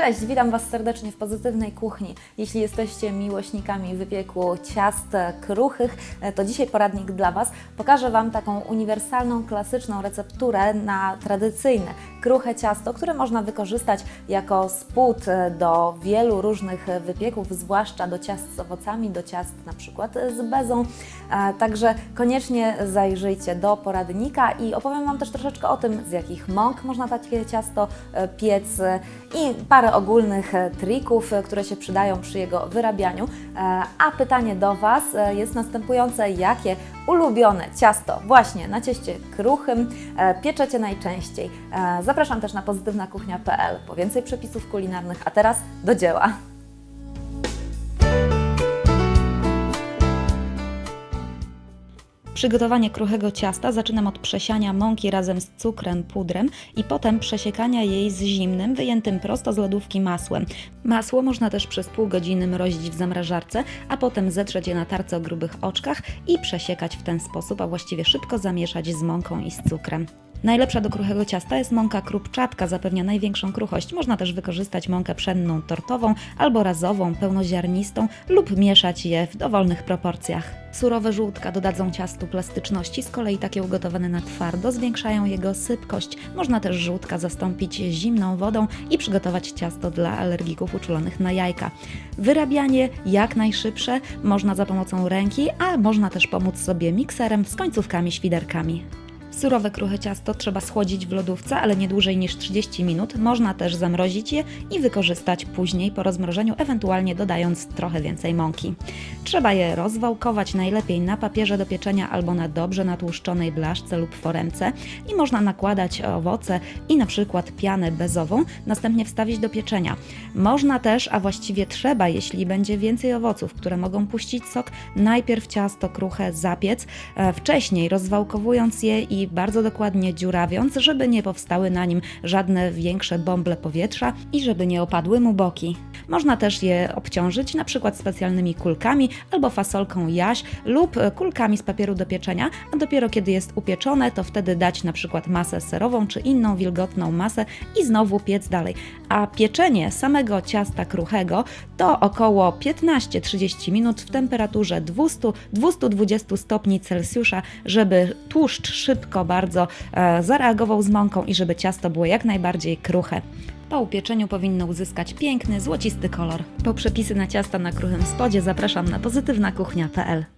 Cześć, witam Was serdecznie w Pozytywnej Kuchni. Jeśli jesteście miłośnikami wypieku ciast kruchych, e, to dzisiaj poradnik dla Was. Pokażę Wam taką uniwersalną, klasyczną recepturę na tradycyjne kruche ciasto, które można wykorzystać jako spód do wielu różnych wypieków, zwłaszcza do ciast z owocami, do ciast na przykład z bezą. E, Także koniecznie zajrzyjcie do poradnika i opowiem Wam też troszeczkę o tym, z jakich mąk można takie ciasto e, piec i parę ogólnych e, trików, e, które się przydają przy jego wyrabianiu. E, A pytanie do Was jest następujące: jakie ulubione ciasto właśnie na cieście kruchym pieczecie najczęściej? Zapraszam też na pozytywnakuchnia.pl po więcej przepisów kulinarnych, a teraz do dzieła. Przygotowanie kruchego ciasta zaczynam od przesiania mąki razem z cukrem, pudrem i potem przesiekania jej z zimnym, wyjętym prosto z lodówki masłem. Masło można też przez pół godziny mrozić w zamrażarce, a potem zetrzeć je na tarce o grubych oczkach i przesiekać w ten sposób, a właściwie szybko zamieszać z mąką i z cukrem. Najlepsza do kruchego ciasta jest mąka krupczatka, zapewnia największą kruchość. Można też wykorzystać mąkę pszenną tortową albo razową, pełnoziarnistą lub mieszać je w dowolnych proporcjach. Surowe żółtka dodadzą ciastu plastyczności, z kolei takie ugotowane na twardo zwiększają jego sypkość. Można też żółtka zastąpić zimną wodą i przygotować ciasto dla alergików uczulonych na jajka. Wyrabianie jak najszybsze można za pomocą ręki, a można też pomóc sobie mikserem z końcówkami świderkami. Surowe kruche ciasto trzeba schłodzić w lodówce, ale nie dłużej niż 30 minut. Można też zamrozić je i wykorzystać później po rozmrożeniu, ewentualnie dodając trochę więcej mąki. Trzeba je rozwałkować najlepiej na papierze do pieczenia albo na dobrze natłuszczonej blaszce lub foremce i można nakładać owoce i na przykład pianę bezową, następnie wstawić do pieczenia. Można też, a właściwie trzeba, jeśli będzie więcej owoców, które mogą puścić sok, najpierw ciasto kruche zapiec, e, wcześniej rozwałkowując je i bardzo dokładnie dziurawiąc, żeby nie powstały na nim żadne większe bąble powietrza i żeby nie opadły mu boki. Można też je obciążyć na przykład specjalnymi kulkami albo fasolką jaś lub e, kulkami z papieru do pieczenia, a dopiero kiedy jest upieczone, to wtedy dać na przykład masę serową czy inną wilgotną masę i znowu piec dalej. A pieczenie samego ciasta kruchego to około 15-30 minut w temperaturze 200-220 stopni Celsjusza, żeby tłuszcz szybko bardzo e, zareagował z mąką i żeby ciasto było jak najbardziej kruche. Po upieczeniu powinno uzyskać piękny, złocisty kolor. Po przepisy na ciasta na kruchym spodzie zapraszam na pozytywnakuchnia.pl.